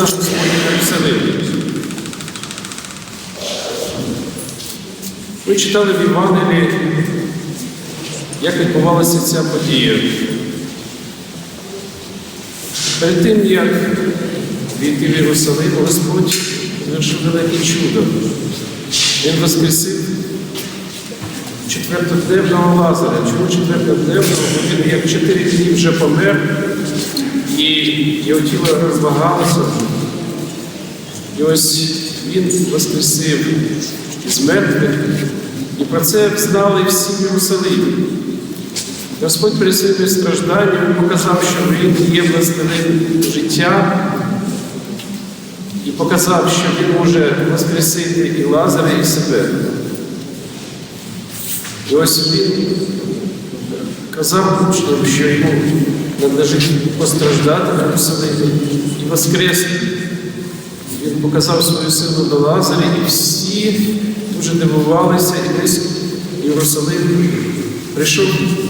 наш Господь переселив. Ми читали в Євангелії, як відбувалася ця подія. Перед тим, як війти в Єрусалим, Господь звершив велике чудо. Він воскресив четвертодневного Лазаря. Чому четвертодневного? Він як чотири дні вже помер, і його тіло розлагалося. І ось він воскресив із мертвих, і про це знали всі в Єрусалимі. Господь при своїми стражданнями показав, що Він є властелин життя, і показав, що Він може воскресити і Лазаря, і себе. І ось він казав учням, що йому надлежить постраждати на Єрусалимі і воскреснути. Показав свою силу на Лазарі, і всі дуже дивувалися, і весь Єрусалим прийшов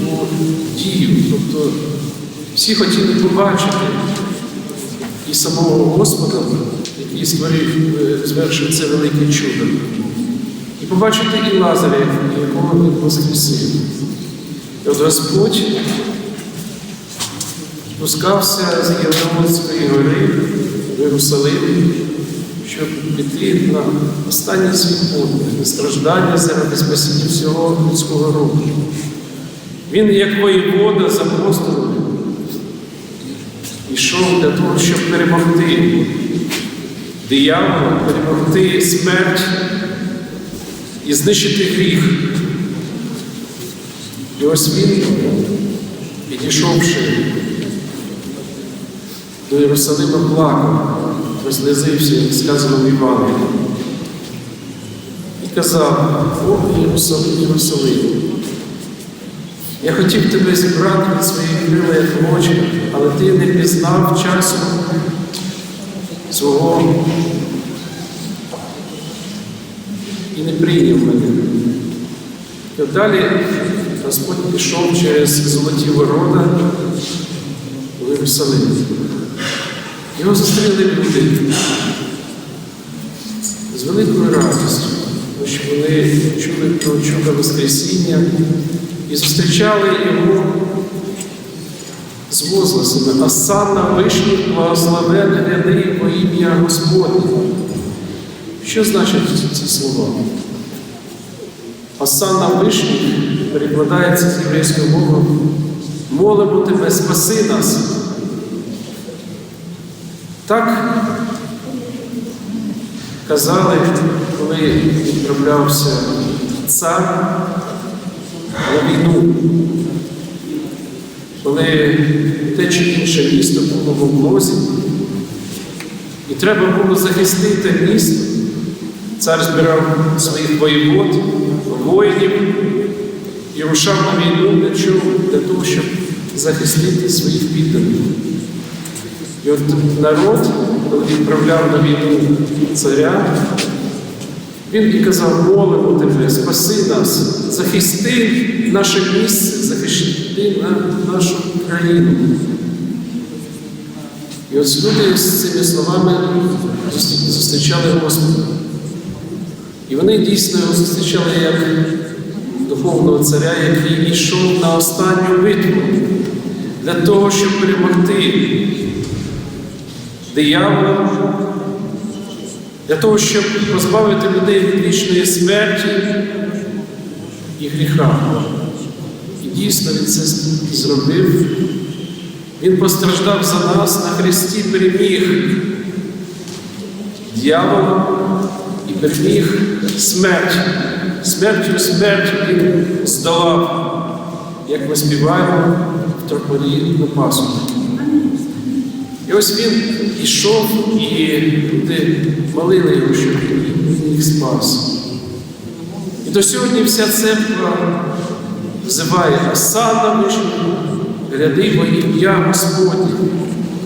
у дію. Тобто всі хотіли побачити і самого Господа, який створив, е, звершив це велике чудо. І побачити і Лазаря, якого він воскресив. І от Господь спускався з Євромонської гори в Єрусалим, піти на останній свій подвиг, страждання заради спасіння всього людського роду. Він, як воєвода з апостолом, йшов для того, щоб перемогти диявола, перемогти смерть і знищити гріх. І ось він, підійшовши до Єрусалима, плакав, розлязився, як сказано в Івангелії. І казав, о, Єрусалим, Єрусалим, я хотів тебе зібрати від своєї крила, як ночі, але ти не пізнав часу свого і не прийняв мене. І далі Господь пішов через золоті ворота в Єрусалим. Його зустріли люди з великою радістю, тому що вони чули про чудо Воскресіння і зустрічали його з возгласами Асана вишніх благословен ряди во ім'я Господнє. Що значать ці слова? Асана вишніх перекладається з єврейської мови молимо тебе, спаси нас. Так казали, коли відправлявся цар на війну, коли те чи інше місто було в облозі, і треба було захистити місто. Цар збирав своїх воєвод, воїнів і рушав на війну для чого? Для того, щоб захистити своїх підданих. І от народ, відправляв на війну царя, він і казав, молимо тебе, спаси нас, захисти наше місце, захисти на- нашу країну. І от люди з цими словами зустрічали Господа. І вони дійсно його зустрічали як духовного царя, який йшов на останню битву для того, щоб перемогти диявола, для того, щоб позбавити людей від вічної смерті і гріха. І дійсно він це зробив. Він постраждав за нас на хресті, переміг дьявола і переміг смерть. Смертю смерть він здолав, як ми співаємо в тропарі на Пасху. І ось він ішов, і люди молили його, щоб він їх спас. І до сьогодні вся церква взиває Асана вишню, ряди во ім'я Господнє.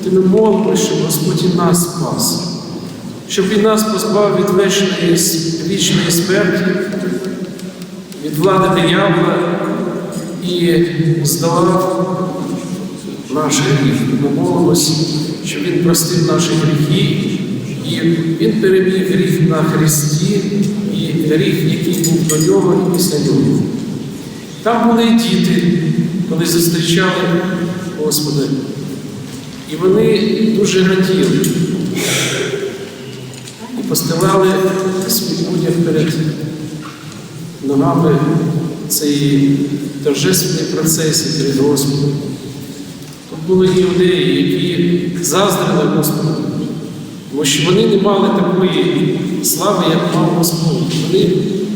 Ти ми молимо, щоб Господь і нас спас, щоб Він нас позбавив від вечної вічної смерті, від влади диявола і здолав наш гріх. Ми молимося, щоб Він простив наші гріхи І він переміг гріх на Христі і гріх, який був до нього і після нього. Там були діти, коли зустрічали Господа. І вони дуже раділи і постилали свій одяг перед ногами цієї торжественної процесії перед Господом. Були іудеї, які заздрили Господу, тому що вони не мали такої слави, як мав Господь. Вони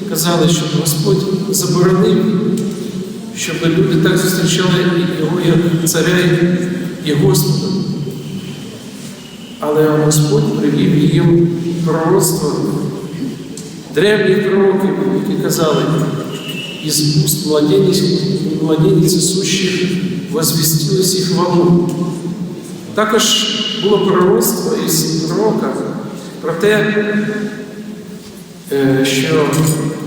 казали, що Господь заборонив, щоб люди так зустрічали його як царя і Господа. Але Господь привів їм пророцтво древніх пророків, які казали, із уст младенниці сущих возвістилось їх хвалу. Також було пророцтво із пророка про те, що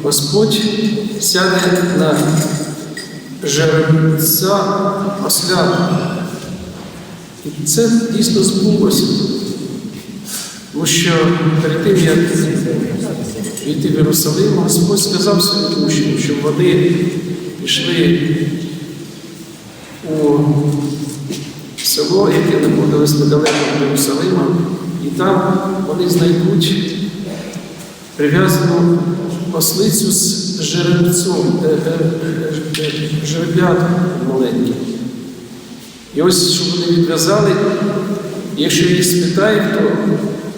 Господь сяде на жеребця осля. І це дійсно збулося. Тому що перед тим, як війти в Єрусалим, Господь сказав своїм учням, щоб вони пішли у село, яке знаходилось недалеко від Єрусалима, і там вони знайдуть прив'язану ослицю з жеребцом, е, е, е, жеребятом маленьким. І ось, щоб вони відв'язали, якщо їх спитає, хто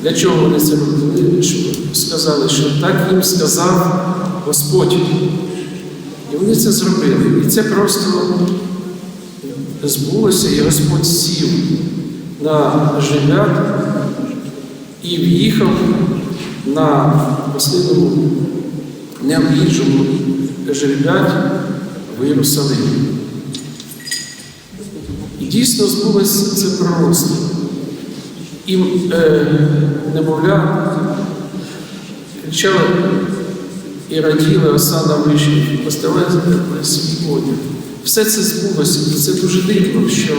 для чого вони це робили, щоб сказали, що так їм сказав Господь. І вони це зробили. І це просто збулося, і Господь сів на жеребят і в'їхав на ослиному необ'їжджому жеребяті в Єрусалим. І дійсно збулося це пророцтво. І е, немовля кричали і раділи і поставили свій одяг. Все це збулося, і це дуже дивно, що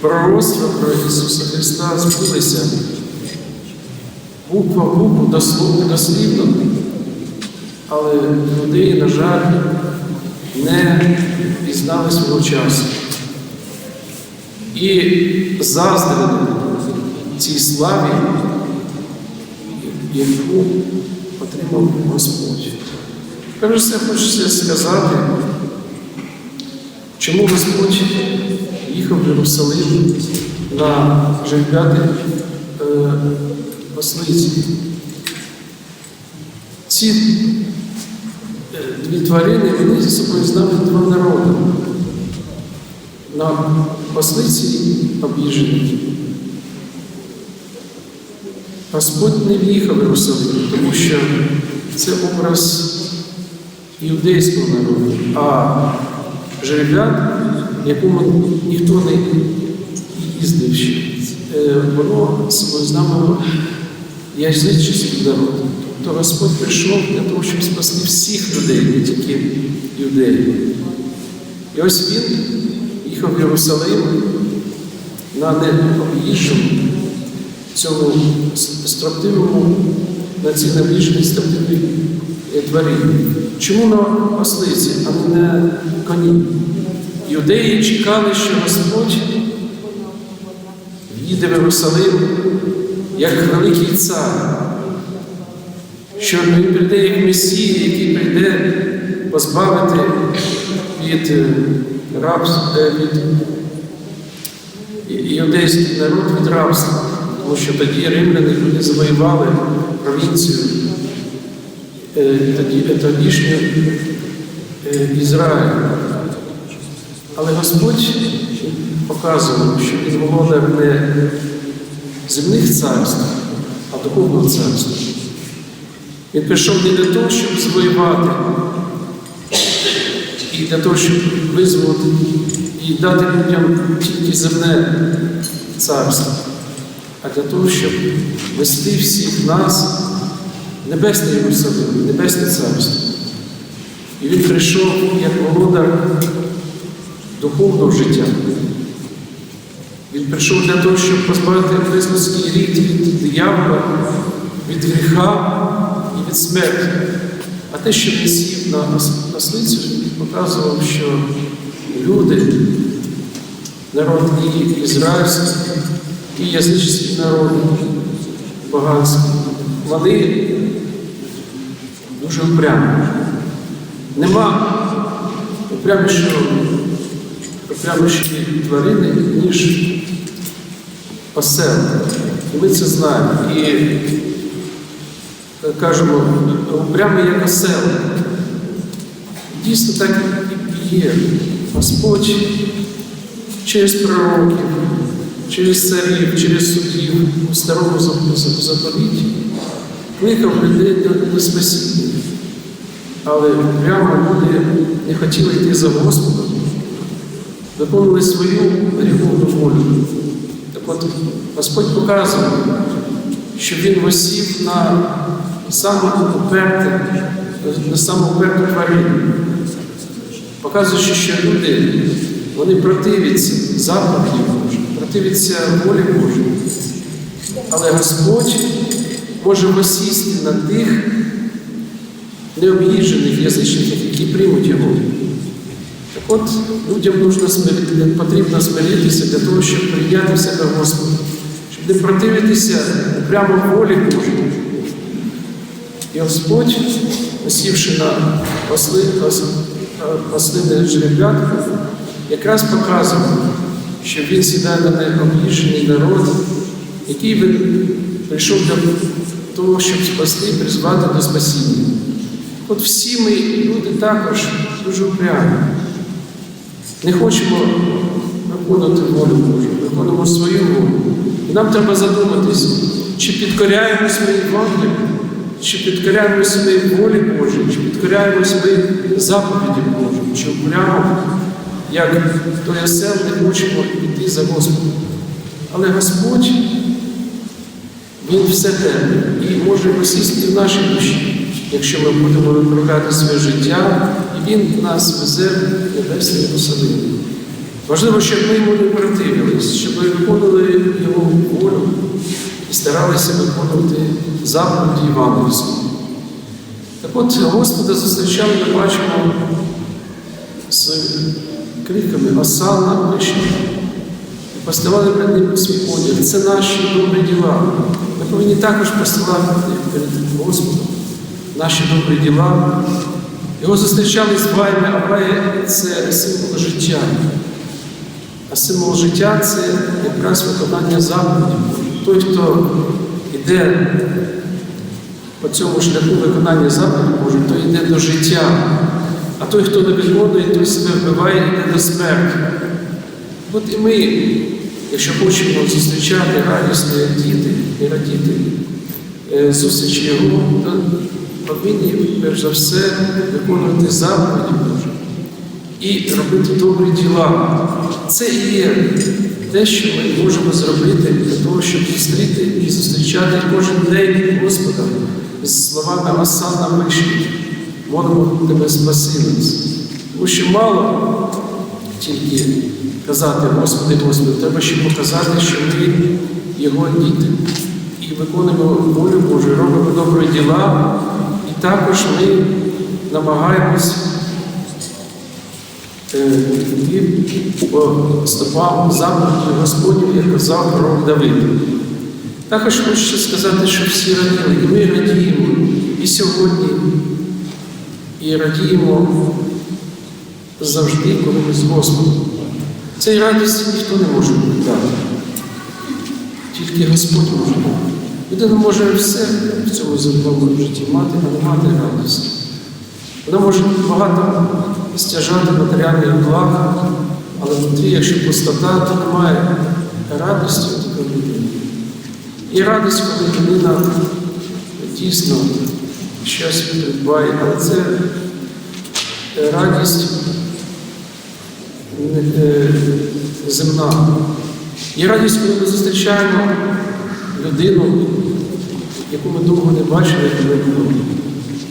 пророцтва про Ісуса Христа збулися буква в букву, дословно, дослівно, але люди, на жаль, не пізнали свого часу. І заздрили цій славі, яку отримав Господь. Перш все хочеться сказати, чому Господь їхав в Єрусалим на жереб'яти е, ослиці. Ці е, дві тварини вони зі собою знали два народи. На ослиці об'їжджені. Господь не в'їхав в Єрусалим, тому що це образ іудейського народу, а жеребят, якому ніхто не їздив ще, е, воно знало язичний народ. Тобто Господь прийшов для того, щоб спасти всіх людей, не тільки юдеїв. І ось він їхав в Єрусалим на необ'їжджому цьому строптивому, на цій наближеній строптивій тварині. Чому на ослиці, а не на коні? Юдеї чекали, що Господь їде в Єрусалим як великий цар, що він прийде як Месія, який прийде позбавити від рабства, від іудейський народ від рабства, тому що тоді римляни люди завоювали провінцію, е, тоді, тодішню е, Ізраїль. Але Господь показував, що він володар не земних царств, а духовного царства. Він прийшов не для того, щоб завоювати, і для того, щоб визволити і дати людям тільки земне царство, а для того, щоб вести всіх нас в небесний Єрусалим, небесне царство. І він прийшов як володар духовного життя. Він прийшов для того, щоб позбавити христовський рід від диявола від гріха і від смерті. А те, що він сів на ос- ослицю, показував, що люди, народ і ізраїльський, і язичний народ поганський, вони дуже упрямі. Нема упрямішої тварини, ніж осел. Ми це знаємо. І е, кажемо, упрямий як осел. Дійсно так і є. Господь через пророків, через царів, через суддів у старому Зап- Зап- заповіті кликав людей до, спасіння. Але прямо люди не хотіли йти за Господом, виконували свою гріховну волю. Так от Господь показує, що Він восів на саме уперте, на саму уперту тварину. Показуючи, що люди вони противляться заповіді Противляться волі Божій. Але Господь може восісти на тих необ'їжджених язичників, які приймуть його. Так от людям потрібно смиритися для того, щоб прийняти в себе Господа, щоб не противитися прямо волі Божій. І Господь, посівши на осли, ос, ослине жеребятку, якраз показував, що він сідає на необ'їжджений народ, який він прийшов для того, щоб спасти, призвати до спасіння. От всі ми, люди, також дуже упрямі. Не хочемо виконувати волю Божу, виконуємо свою волю. І нам треба задуматись, чи підкоряємось ми Євангелію, чи підкоряємось ми волі Божій, чи підкоряємось ми заповіді Божі, чи упрямо, як той осел не хочемо йти за Господом. Але Господь, Він все терпить і може посісти в нашій душі, якщо ми будемо виправляти своє життя, і Він нас везе в небесне Єрусалим. Важливо, щоб ми йому не противились, щоб ми виконували його волю і старалися виконувати заповіді Євангельську. Так от Господа зустрічали, ми бачимо з криками Осанна вишня. Поставали перед ним свій. Це наші добрі діла. Ми повинні також поставити перед Господом наші добрі діла. Його зустрічали з Вайми, а Вай – це символ життя. А символ життя це якраз виконання заповідей. Той, хто йде по цьому шляху виконання заповідей Божих, той йде до життя. А той, хто не виконує, той себе вбиває і йде до смерті. От і ми, якщо хочемо зустрічати радісно, як діти і радіти е, зустрічі Його, то повинні, перш за все, виконувати заповіді Божі і робити добрі діла. Це і є те, що ми можемо зробити для того, щоб зустріти і зустрічати кожен день Господа з словами Асана Миші. Молимо тебе спаси нас. Тому що мало тільки казати, Господи, Господи, треба ще показати, що ми Його діти. І виконуємо волю Божу, робимо добрі діла, і також ми намагаємось е, йти по стопам заповіді Господніх, як казав пророк Давид. Також хочу сказати, що всі раділи, і ми радіємо і сьогодні, і радіємо завжди, коли ми з Господом. Цей радість ніхто не може дати. Тільки Господь може дати. Людина може все в цьому земному житті мати, а не мати радість. Вона може багато стяжати матеріальних благ, але внутрі, якщо пустота, то немає радості у такої людини. І радість, коли людина дійсно щось придбає, але це е, радість е, земна. І радість, коли ми зустрічаємо людину, яку ми довго не бачили, коли було.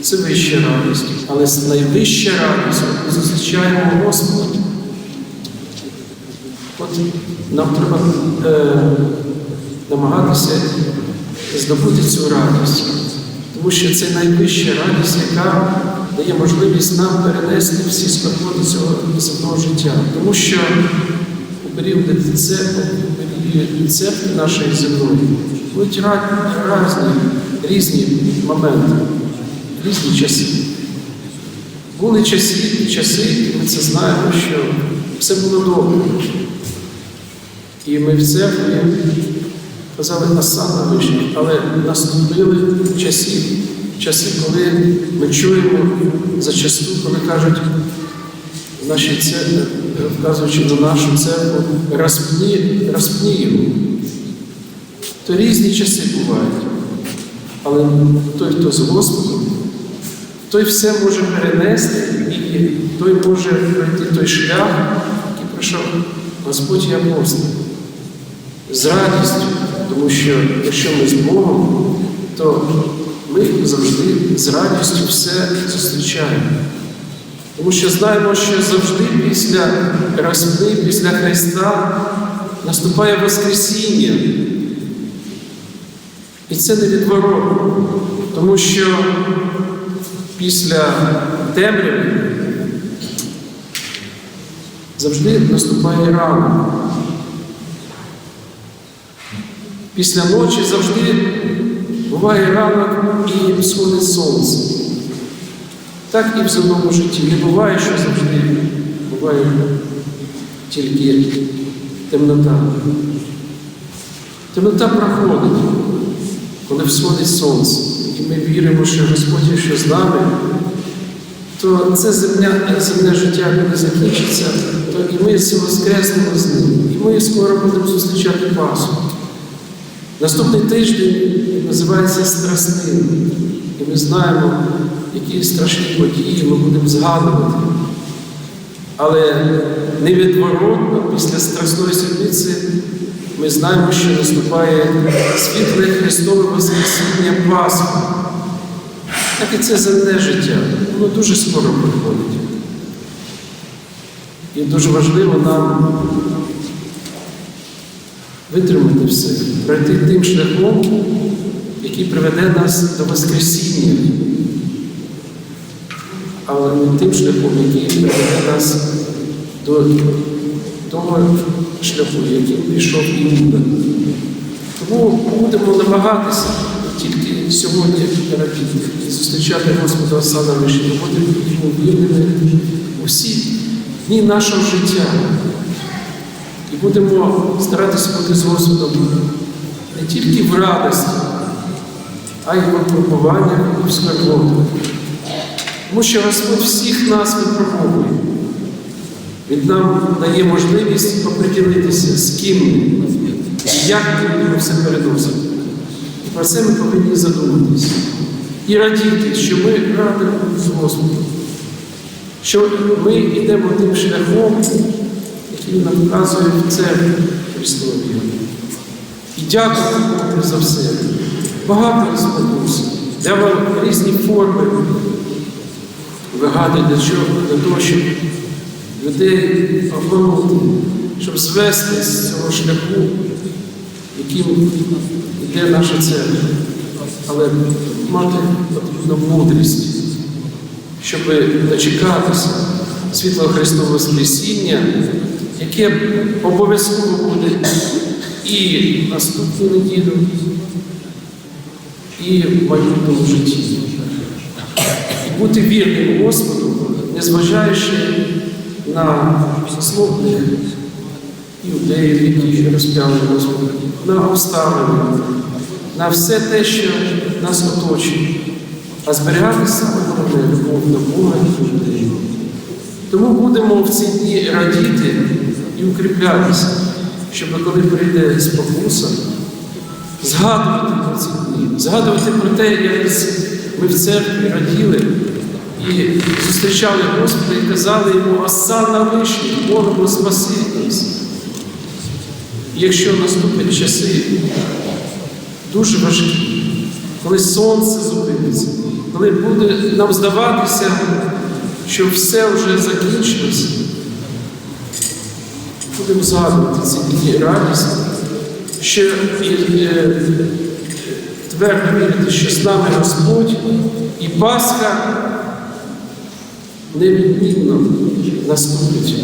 Це вища радість. Але найвища радість, ми зустрічаємо Господа. От нам треба е, намагатися здобути цю радість. Тому що це найвища радість, яка дає можливість нам перенести всі скорботи цього земного життя. Тому що у період церкви, нашої земної будуть різні, різні моменти, різні часи. Були часи, часи, і ми це знаємо, що все було добре. І ми в церкві казали Асана вишніх, але наступили часи, часи, коли ми чуємо зачасту, коли кажуть в нашій церкві, вказуючи на нашу церкву, розпні, розпні його. То різні часи бувають. Але той, хто з Господом, той все може перенести, і той може пройти той шлях, який пройшов Господь і апостол. З радістю, тому що якщо ми з Богом, то ми завжди з радістю все зустрічаємо. Тому що знаємо, що завжди після розпни, після Христа наступає Воскресіння. І це не відворот, тому що після темряви завжди наступає рана. Після ночі завжди буває ранок і сходить сонце. Так і в земному житті. Не буває, що завжди буває тільки темнота. Темнота проходить, коли всходить сонце. І ми віримо, що Господь, якщо з нами, то це земля, земне життя, коли закінчиться, то і ми всі воскреснемо з ним. І ми скоро будемо зустрічати Пасху. Наступний тиждень називається Страстин. І ми знаємо, які страшні події ми будемо згадувати. Але невідворотно після Страсної Седмиці ми знаємо, що наступає світле Христове Воскресіння Пасхи. Так і це земне життя. Воно дуже скоро приходить. І дуже важливо нам витримати все, пройти тим шляхом, який приведе нас до Воскресіння, але не тим шляхом, який приведе нас до того шляху, яким пішов Іуда. Тому будемо намагатися тільки сьогодні радіти зустрічати Господа Осана Вишні, будемо йому вірними усі дні нашого життя. І будемо старатися бути з Господом не тільки в радості, а й в випробуваннях і в скорботах. Тому що Господь всіх нас випробовує. Він нам дає можливість оприділитися, з ким ми, і як ми все переносити. І про це ми повинні задуматися. І радіти, що ми радимо з Господом, що ми йдемо тим шляхом, який нам вказує церкві Христові. І дякую за все. Багато спокус. Я вам різні форми вигадую для чого? Для того, щоб людей обманути, щоб звести з цього шляху, яким йде наша церква. Але мати потрібно мудрість, щоб дочекатися світлого Христового Воскресіння, яке обов'язково буде і наступну неділю, і в майбутньому житті. І бути вірним Господу, незважаючи на злобних іудеїв, які розп'яли Господа, на обставини, на все те, що нас оточує, а зберігати саме головне любов до Бога і людей. Тому будемо в ці дні радіти і укріплятися, щоб коли прийде спокуса, згадувати про ці дні, згадувати про те, як ми в церкві раділи і зустрічали Господа і казали йому Осана вишні, Богу спаси нас. Якщо наступять часи дуже важкі, коли сонце зупиниться, коли буде нам здаватися, що все вже закінчилося, будемо згадувати ці дні радість, ще і, е, твердо вірити, що з нами Господь і Пасха невідмінно наступить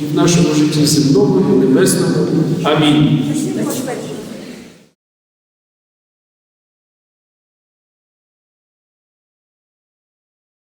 і в нашому житті земному, і небесному. Амінь.